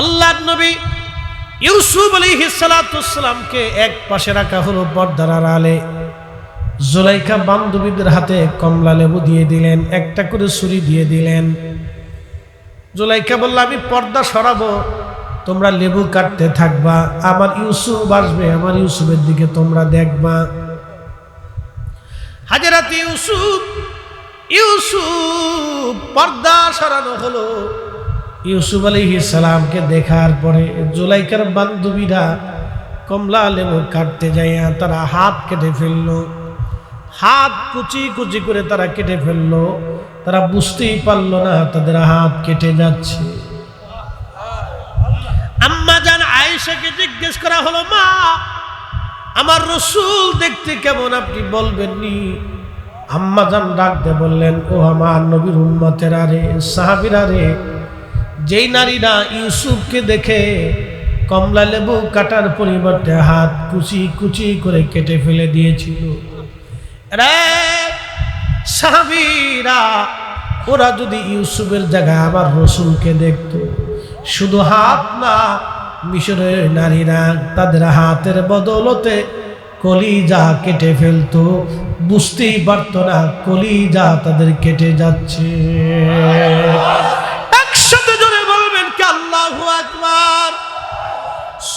আল্লাহ নবী ইউসুফ আলী হিসালাতামকে এক পাশে রাখা হলো পর্দার আড়ালে জোলাইকা বান্ধবীদের হাতে কমলা লেবু দিয়ে দিলেন, একটা করে ছুরি দিয়ে দিলেন। জোলাইকা বলল, আমি পর্দা সরাবো, তোমরা লেবু কাটতে থাকবা, আমার ইউসুফ আসবে, আমার ইউসুফের দিকে তোমরা দেখবা। হাজারাতে ইউসুফ ইউসুফ পর্দা সরানো হলো। ইউসুফ আলী সালামকে দেখার পরে জুলাইকার বান্ধবীরা কমলা লেবু কাটতে যাইয়া তারা হাত কেটে ফেলল। হাত কুচি কুচি করে তারা কেটে ফেলল। তারা বুঝতেই পারল না তাদের হাত কেটে যাচ্ছে। আম্মা জান আয়েশাকে জিজ্ঞেস করা হলো, মা, আমার রসুল দেখতে কেমন আপনি বলবেননি? আম্মা জান ডাকতে বললেন ও আমার নবীর উম্মতেরা রে, সাহাবিরা রে যেই নারীরা ইউসুফকে দেখে কমলা লেবু কাটার পরিবর্তে হাত কুচি কুচি করে কেটে ফেলে দিয়েছিল। সাহাবিরা, ওরা যদি ইউসুফের জায়গায় আবার রসুলকে দেখত, শুধু হাত না, মিশরের নারীরা তাদের হাতের বদলতে কলিজা কেটে ফেলতো। বুঝতেই পারতো না কলিজা তাদের কেটে যাচ্ছে।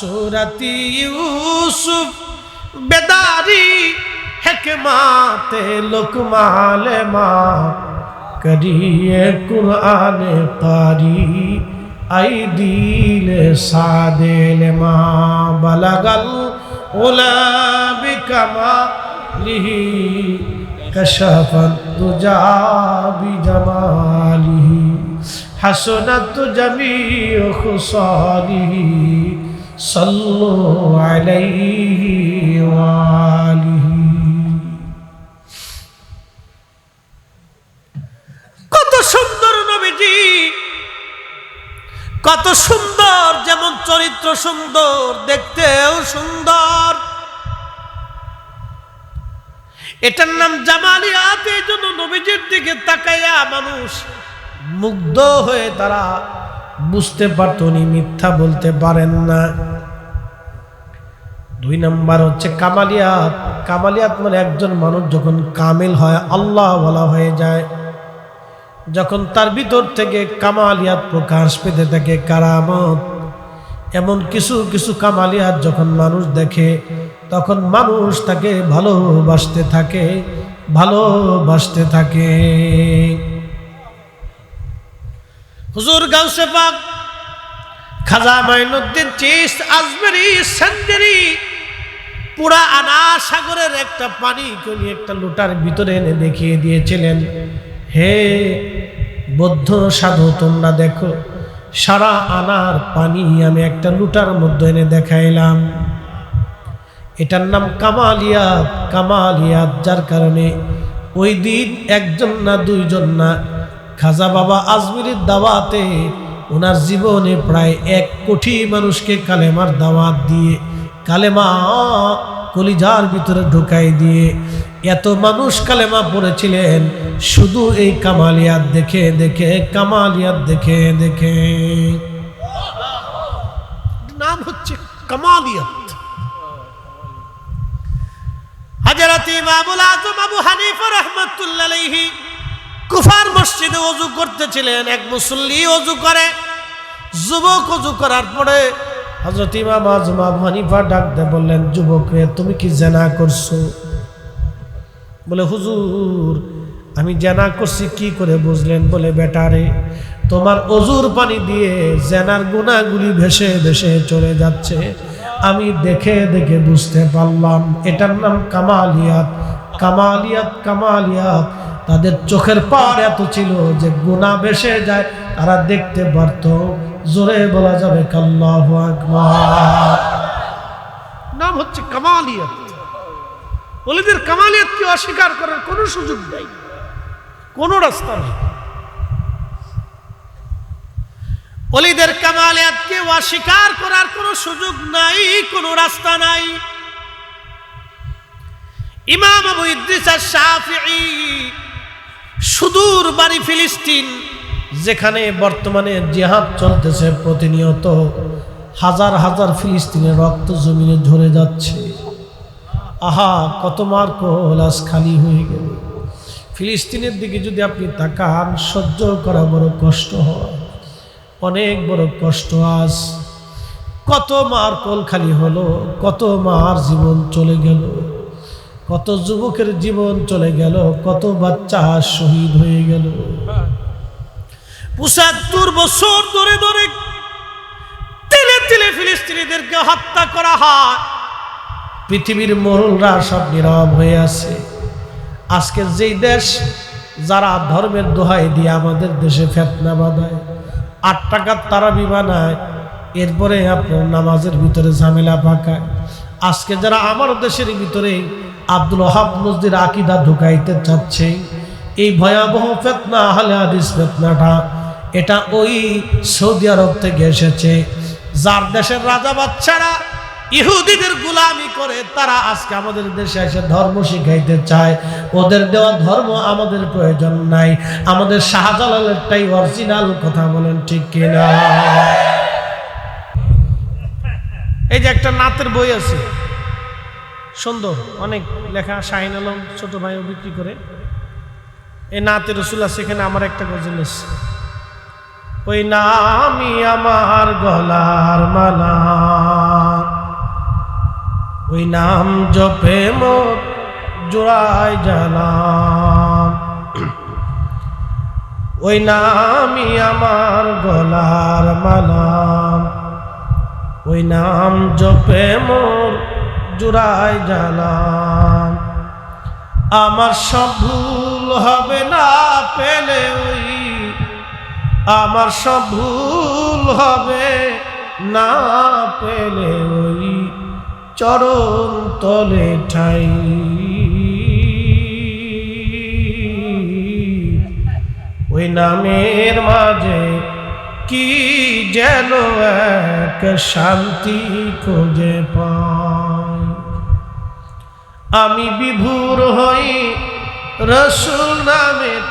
সুরতি ইউসুফ, বেদারি হেকমাতে লোকমালে মা, করিয়ে কুরআনে পারি আই দিল সাদেল মা, বলাগল ওলা বিকমা লিহি, কশফত তুজা বিজমালিহি হাসনাত জামিউ খুসালিহি صلوا عليه وآله কত সুন্দর নবীজি কত সুন্দর যেমন চরিত্র সুন্দর দেখতেও সুন্দর এটার নাম জামালিয়াত এই জন্য নবীজির দিকে তাকাইয়া মানুষ মুগ্ধ হয়ে তারা বুঝতে পারত উনি মিথ্যা বলতে পারেন না। দুই নাম্বার হচ্ছে কামালিয়াত। কামালিয়াত মানে একজন মানুষ যখন কামেল হয়, আল্লাহ বলা হয়ে যায়। যখন তার ভিতর থেকে কামালিয়াত প্রকাশ পেতে থাকে কারামত, এমন কিছু কিছু কামালিয়াত যখন মানুষ দেখে, তখন মানুষ তাকে ভালোবাসতে থাকে ভালোবাসতে থাকে। হুজুর গাউসে পাক, খাজা মাইনুদ্দিন চিস আজমেরি সেন্ডেরি পুরা আনা সাগরের একটা পানি কলি একটা লোটার ভিতরে এনে দেখিয়ে দিয়েছিলেন, হে বৌদ্ধ সাধু তোমরা দেখো, সারা আনার পানি আমি একটা লুটার মধ্যে এনে দেখাইলাম। এটার নাম কামালিয়াত কামালিয়াত যার কারণে ওই দিন একজন না দুইজন না খাজা বাবা আজমিরের দাওয়াতে ওনার জীবনে প্রায় এক কোটি মানুষকে কালেমার দাওয়াত দিয়ে, কালেমা কলিজার ভিতরে ঢুকাই দিয়ে এত মানুষ কালেমা পড়েছিলেন, শুধু এই কামালিয়াত দেখে দেখে, কামালিয়াত দেখে দেখে। নাম হচ্ছে কামালিয়াত। হাজারাত ইমামুল আজম আবু হানিফা রহমতুল্লাহ কুফার মসজিদে অজু করতেছিলেন, এক মুসল্লি অজু করে, যুবক অজু করার পরে হজরত ইমাম আজম হানিফা ডাক দে বললেন, যুবকরে, তুমি কি জেনা করছ? বলে, হুজুর, আমি জেনা করছি, কি করে বুঝলেন? বলে বেটারে তোমার অজুর পানি দিয়ে জেনার গুণাগুলি ভেসে ভেসে চলে যাচ্ছে। আমি দেখে দেখে বুঝতে পারলাম, এটার নাম কামালিয়াত। কামালিয়াত কামালিয়াত। তাদের চোখের পাওয়ার এত ছিল যে গুণা ভেসে যায়। তারা দেখতে পারত, জোরে বলা যাবে কাল্লাহ নাম হচ্ছে কামালিয়াত। অলিদের কামালিয়াতকে অস্বীকার করার কোনো সুযোগ নেই। কোনো রাস্তা নেই। অলিদের কামালিয়াতকে অস্বীকার করার কোনো সুযোগ নাই, কোনো রাস্তা নাই। ইমাম আবু ইদ্রিস শাফিঈ সুদূর বাড়ি ফিলিস্তিন, যেখানে বর্তমানে জেহাদ চলতেছে প্রতিনিয়ত হাজার হাজার ফিলিস্তিনের রক্ত জমিনে ঝরে যাচ্ছে। আহা, কত মার কোলাস খালি হয়ে গেল। ফিলিস্তিনের দিকে যদি আপনি তাকান, সহ্য করা বড় কষ্ট হয়। অনেক বড় কষ্ট আজ। কত মার কোল খালি হলো, কত মার জীবন চলে গেল। কত যুবকের জীবন চলে গেল, কত বাচ্চা শহীদ হয়ে গেল। পঁচাত্তর বছর ধরে ধরে তিলে তিলে ফিলিস্তিনিদেরকে হত্যা করা হয়। পৃথিবীর মরুলরা সব নীরব হয়ে আছে। আজকে যেই দেশ, যারা ধর্মের দোহাই দিয়ে আমাদের দেশে ফেতনা বাঁধায়, আট টাকার তারা বানায়, এরপরে আপনার নামাজের ভিতরে ঝামেলা পাকায়। আজকে যারা আমার দেশের ভিতরে আব্দুল হাব মসজিদ আকিদা ঢুকাইতে চাচ্ছে। এই ভয়াবহ ফেতনা, আহলে হাদিস ফেতনাটা, এটা ওই সৌদি আরব থেকে এসেছে। যার দেশের রাজা বাচ্চারা ইহুদিদের গুলামি করে, তারা আজকে আমাদের দেশে এসে ধর্ম শিখাইতে চায়। ওদের দেওয়া ধর্ম আমাদের প্রয়োজন নাই। আমাদের শাহজালালেরটাই অরিজিনাল কথা বলেন ঠিক কিনা? এই যে একটা নাতের বই আছে। সুন্দর, অনেক লেখা শাহিন আলম ছোট ভাইও বিক্রি করে। এই নাতের রসুল আছে এখানে, আমার একটা গজল এসছে ওই নামই আমার গলার মালা। ওই নাম জপে মোর জোড়ায় জানাম ওই নামি আমার গলার মালাম ওই নাম জপে মোর জোড়ায় জানাম আমার সব ভুল হবে না পেলে ওই। আমার সব ভুল হবে না পেলে ওই চরণ তলে ঠাই। ওই নামের মাঝে কি যেন এক শান্তি খুঁজে পাই। আমি বিভুর হই রসুল নামের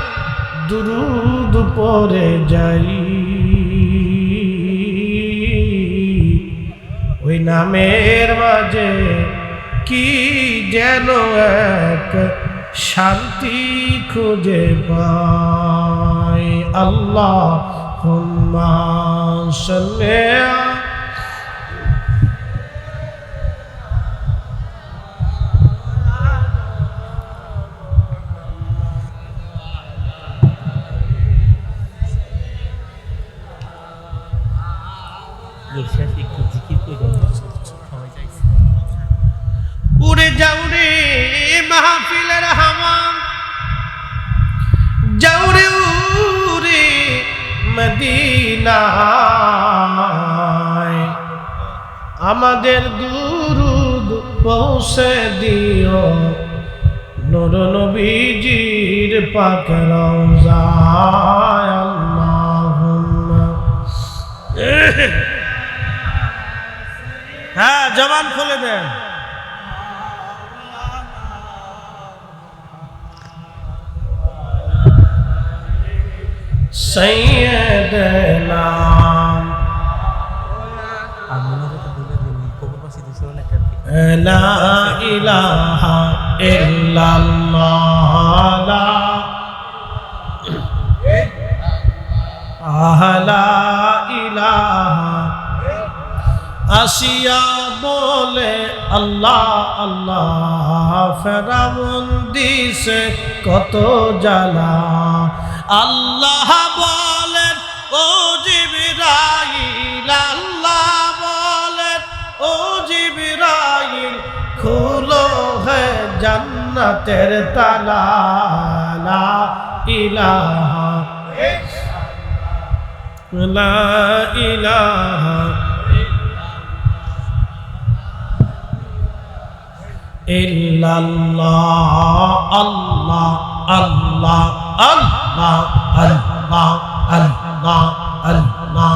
দুরুদ পরে যাই। ওই নামের মাঝে কি যেন এক শান্তি খুঁজে পাই। আল্লাহ হুম্মা সাল্লি আমাদের দুরুদ পৌঁছে দিও। নর নবীজির পাক রওজায় আল্লাহুম্মা হ্যাঁ জবান খুলে দেন। সৈয়দনা ইলাহা ইলাহা। আসিয়া বলে আল্লাহ আল্লাহ ফেরাউন কত জ্বালা। আল্লাহ জান্নাতের তালা ইলাহা লা ইলাহা ইল্লাল্লাহ আল্লাহ আল্লাহ আল্লাহ আল্লাহ আল্লাহ আল্লাহ।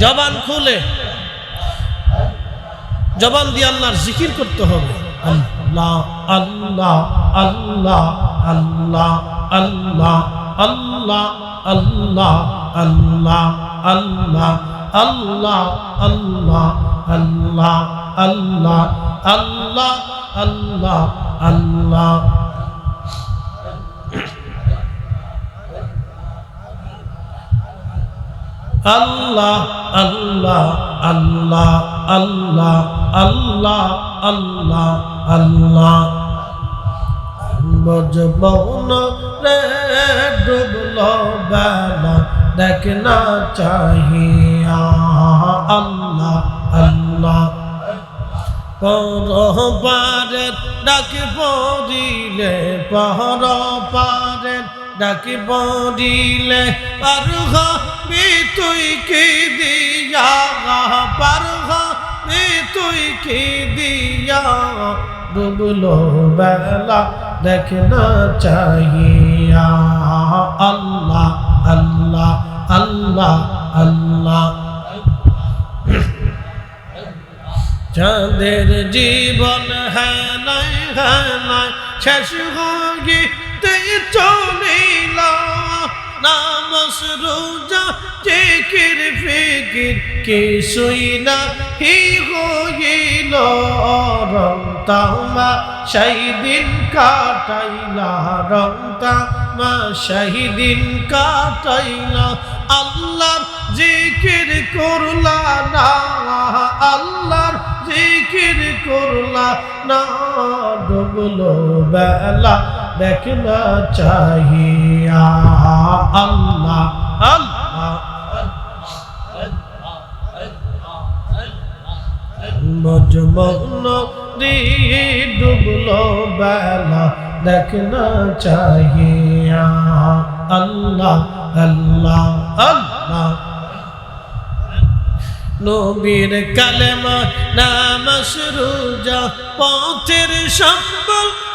জবান খুলে। জবান দিয়ে আল্লাহর জিকির করতে হবে আল্লাহ আল্লাহ আল্লাহ আল্লাহ আল্লাহ আল্লাহ আল্লাহ আল্লাহ আল্লাহ আল্লাহ আল্লাহ আল্লাহ আল্লাহ আল্লাহ আল্লাহ আল্লাহ আল্লাহ আল্লাহ আল্লাহ আল্লাহ আল্লাহ আল্লাহ আল্লাহ। বজবন রে ডুবল বেলা, দেখ না চাহিয়া আল্লাহ আল্লাহ। পর পারের ডাকি পড়িলে পর পারের ডাকি পড়িলে পার হবি তুই কি দিয়া? পার হবি তুই কি দিয়া? ডুবলো বেলা দেখ না চাহিয়া। আল্লাহ আল্লাহ আল্লাহ আল্লাহ। চাঁদের জীবন হেনায় হেনায় শেষ হইতে চলিল নামস রোজা জিকির, ফিকির কিছুই না হি হইল। রং তামা সেই দিন কাটাইলা, রং তামা সেই দিন কাটাইলা। আল্লাহর জিকির করলা না, আল্লাহর জিকির করলা না, ডুবলো বেলা দেখনা চাহিয়া আল্লাহ। আল্লাহ মজমন দিয়ে ডুবলো বেলা। দেখনা চাহিয়া আল্লাহ আল্লাহ আল্লাহ। নবীর কালেমা নামাস রোজা, পথের সম্বল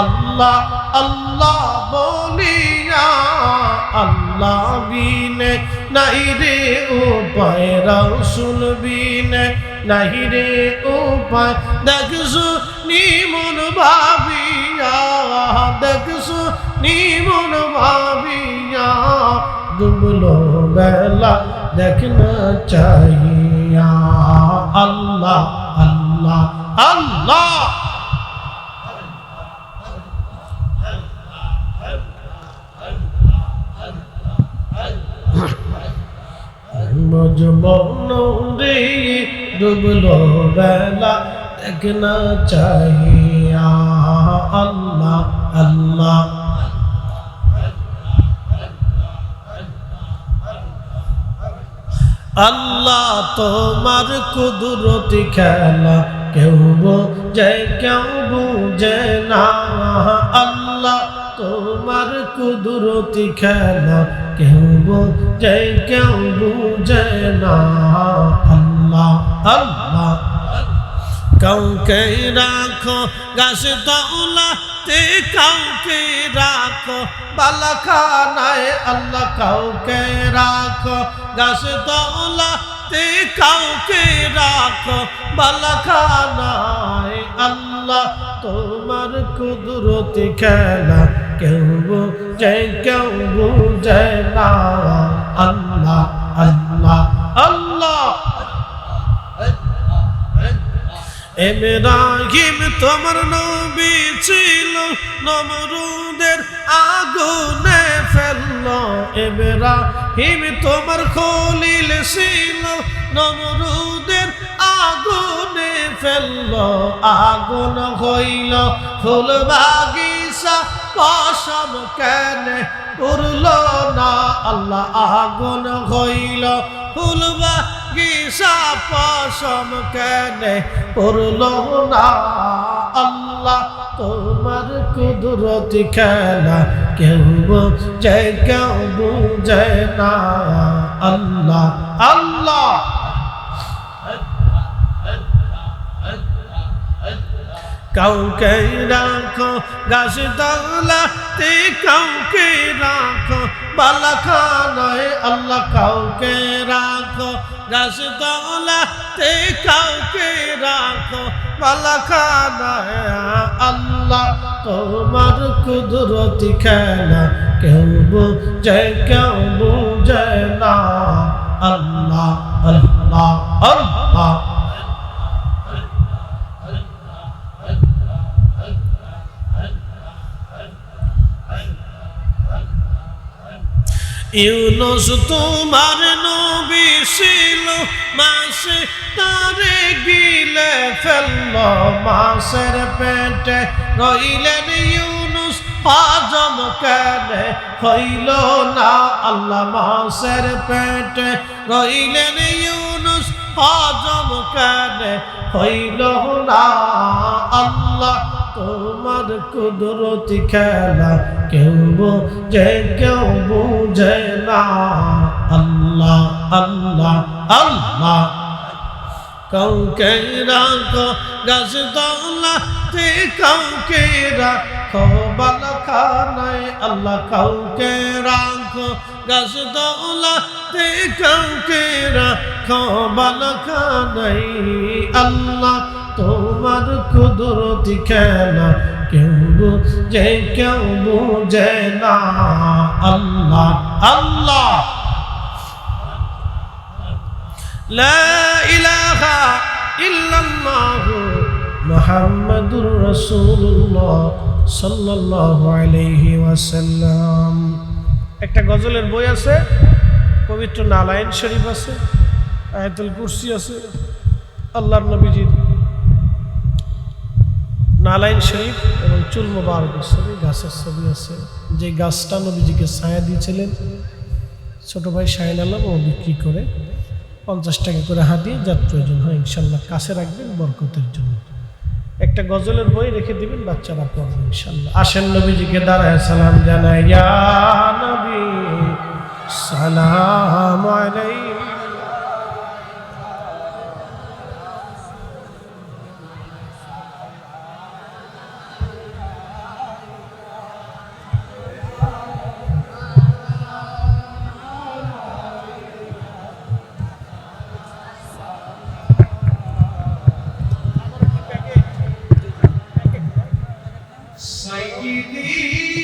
আল্লাহ আল্লাহ বলিয়া, আল্লাহ বিনে, নাই রে উপায় রাসুল বিনে, নাই রে উপায় দেখছু নিমন ভাবিয়া দেখছু নিমন ভাবিয়া ডুবলো বেলা দেখনা চাহিয়া, আল্লাহ আল্লাহ আল্লাহ মজমন রে ডুবলো বেলা, দেখনা চাহিয়া আল্লাহ আল্লাহ। আল্লাহ তোমার কুদরতি খেলা, কেউ বোঝে, কেউ বুঝে না। আল্লাহ তোমার কুদরতি খেলা, কেউ বোঝে, কেউ বুঝে না আল্লাহ। আল্লাহ কাউকে রাখো গাছ তৌলা তে কাউকে রাখো, বালাখানায় আল্লাহ কাউকে রাখো গাছ তৌলা তে কাউকে রাখো, বালাখানায় আল্লাহ তোমার কুদরতি খেলা কেউ বুঝে কেউ বুঝে না। আল্লাহ আল্লাহ। আল্লাহ এমরাহিম তোমার নবী ছিল, নমরুদের আগুনে ফেলল। এমরাহিম তোমার খলিল ছিল, নমরুদের আগুনে ফেলল। আগুন হইল, ফুল বাগিচা, পশম কেন উড়ল না, আল্লাহ আগুন হইল। ফুল বাগিচা পশম কেন উড়ল না, আল্লাহ তোমার কুদরতি খেলা, কেউ বুঝে কেউ বুঝে না। আল্লাহ আল্লাহ। কাউকে রাখো গাছ তলাতে কাউকে রাখো, বালাখানায় আল্লাহ কাউকে রাখো গাছ তলাতে কাউকে রাখো, বালাখানায় আল্লাহ তোমার কুদরতি খেলা কেউ বুঝে কেউ বুঝে না। আল্লাহ আল্লাহ আল্লাহ। ইউনুস তোমার নবী ছিল, মাসে তারে গিলে ফেলল, মাসের পেটে রইলেন ইউনুস, হজম কেনে হইল না আল্লাহ, মাসের পেটে রইলেন ইউনুস, হজম কেনে হইল না আল্লাহ। তোমার কুদরতি খেলা কেউ বোঝে, কেউ বুঝে না। আল্লাহ আল্লাহ আল্লাহ। কাউকে রাখো গাছ দৌলাতে কাউকে রাখো বালখানায়। আল্লাহ, কাউকে রাখো গাছ দৌলাতে কাউকে রাখো বালখানায়। আল্লাহ তোমার কুদরতি খেলা কেউ বুঝে কেউ বুঝে না আল্লাহ আল্লাহ لا إله إلا الله محمد رسول الله صلى الله عليه وسلم একটা গজলের বই আছে পবিত্র নালায়ন শরীফ আছে আয়াতুল কুরসি আছে আল্লাহর নবীজির নালাইন শরীফ এবং চুল মোবারকের ছবি, গাছের ছবি আছে। যে গাছটা নবীজিকে ছায়া দিয়েছিলেন, ছোট ভাই শাহিন আলম ও বিক্রি করে পঞ্চাশ টাকা করে হাতিয়ে যার প্রয়োজন হয় ইনশাল্লাহ কাছে রাখবেন বরকতের জন্য। একটা গজলের বই রেখে দিবেন, বাচ্চারা পড়বে ইনশাল্লাহ। আসেন নবীজিকে দাঁড়ায় সালাম জানাই নবী, সালাম থাকবে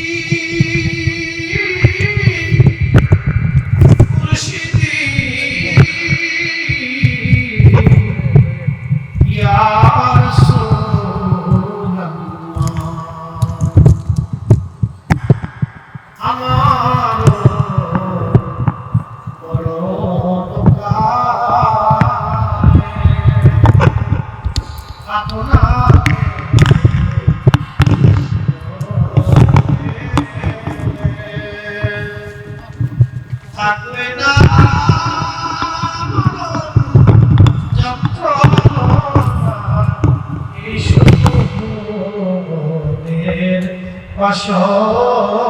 বাসনা